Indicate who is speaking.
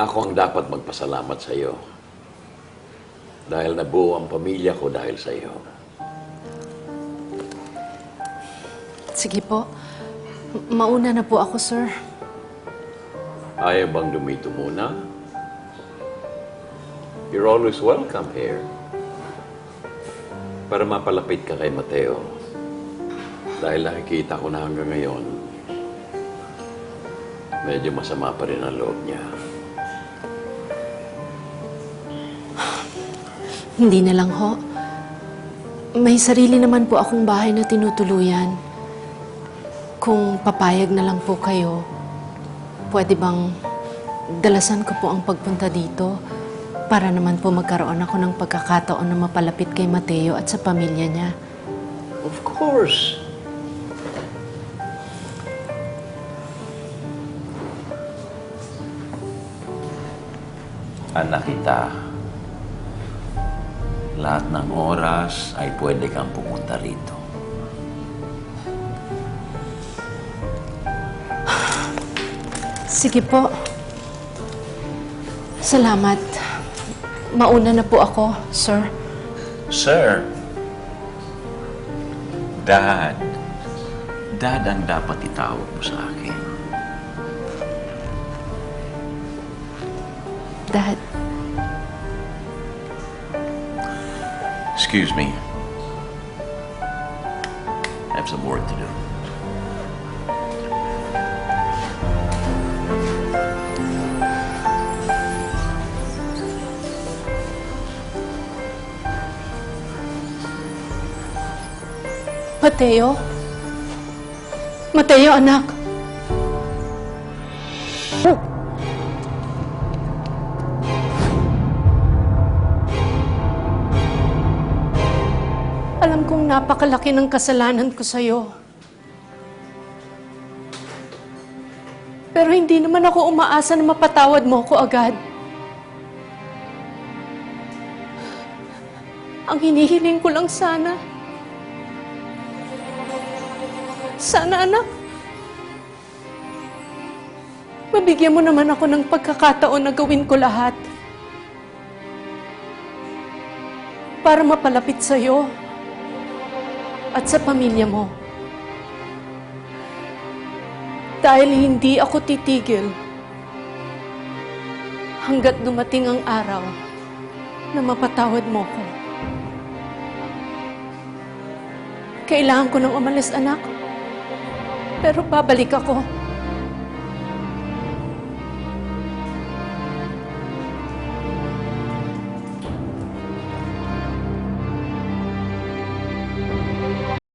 Speaker 1: Ako ang dapat magpasalamat sa iyo. Dahil nabuo ang pamilya ko dahil sa iyo.
Speaker 2: Sige po. Ma- Mauna na po ako, sir.
Speaker 1: Ayaw bang dumito muna? You're always welcome here. Para mapalapit ka kay Mateo. Dahil nakikita ko na hanggang ngayon, medyo masama pa rin ang loob niya.
Speaker 2: Hindi na lang ho. May sarili naman po akong bahay na tinutuluyan. Kung papayag na lang po kayo, pwede bang dalasan ko po ang pagpunta dito para naman po magkaroon ako ng pagkakataon na mapalapit kay Mateo at sa pamilya niya.
Speaker 1: Of course. Anak kita, lahat ng oras ay pwede kang pumunta rito.
Speaker 2: Sige po. Salamat. Mauna na po ako, sir.
Speaker 1: Sir, Dad, Dad ang dapat itawag mo sa akin.
Speaker 2: Dad,
Speaker 1: Excuse me. I have some work to do.
Speaker 2: Mateo? Mateo, anak. Alam kong napakalaki ng kasalanan ko sa'yo. Pero hindi naman ako umaasa na mapatawad mo ako agad. Ang hinihiling ko lang sana, sana anak, mabigyan mo naman ako ng pagkakataon na gawin ko lahat para mapalapit sa'yo at sa pamilya mo. Dahil hindi ako titigil hanggat dumating ang araw na mapatawad mo ko. Kailangan ko nang umalis, anak. Pero babalik ako.